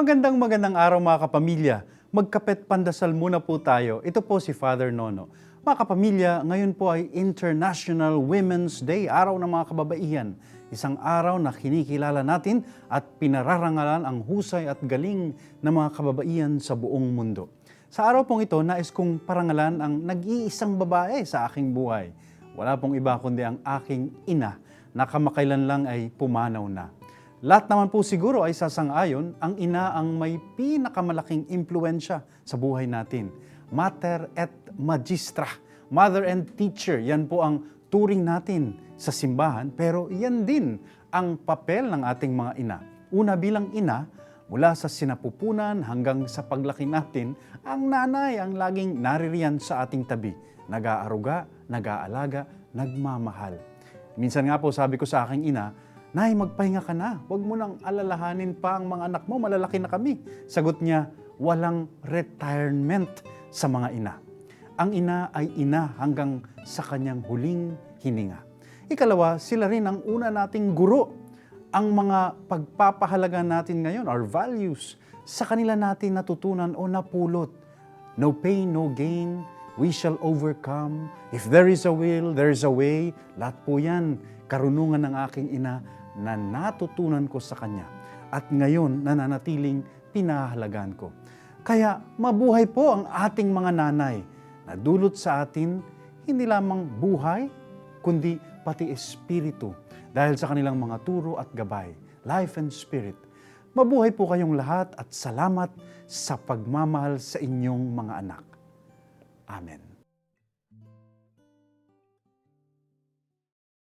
Magandang magandang araw mga kapamilya. Magkapet pandasal muna po tayo. Ito po si Father Nono. Mga kapamilya, ngayon po ay International Women's Day, araw ng mga kababaihan. Isang araw na kinikilala natin at pinararangalan ang husay at galing ng mga kababaihan sa buong mundo. Sa araw pong ito, nais kong parangalan ang nag-iisang babae sa aking buhay. Wala pong iba kundi ang aking ina na kamakailan lang ay pumanaw na. Lahat naman po siguro ay sasang-ayon, ang ina ang may pinakamalaking impluensya sa buhay natin. Mater et magistra, mother and teacher, yan po ang turing natin sa simbahan, pero yan din ang papel ng ating mga ina. Una bilang ina, mula sa sinapupunan hanggang sa paglaki natin, ang nanay ang laging naririyan sa ating tabi. Nag-aaruga, nag-aalaga, nagmamahal. Minsan nga po sabi ko sa aking ina, Nay, magpahinga ka na. Huwag mo nang alalahanin pa ang mga anak mo, malalaki na kami. Sagot niya, walang retirement sa mga ina. Ang ina ay ina hanggang sa kanyang huling hininga. Ikalawa, sila rin ang una nating guro. Ang mga pagpapahalaga natin ngayon, our values, sa kanila natin natutunan o napulot. No pain, no gain, we shall overcome. If there is a will, there is a way. Lahat po yan, karunungan ng aking ina na natutunan ko sa Kanya at ngayon nananatiling pinahalagaan ko. Kaya mabuhay po ang ating mga nanay na dulot sa atin hindi lamang buhay, kundi pati espiritu dahil sa kanilang mga turo at gabay, life and spirit. Mabuhay po kayong lahat at salamat sa pagmamahal sa inyong mga anak. Amen.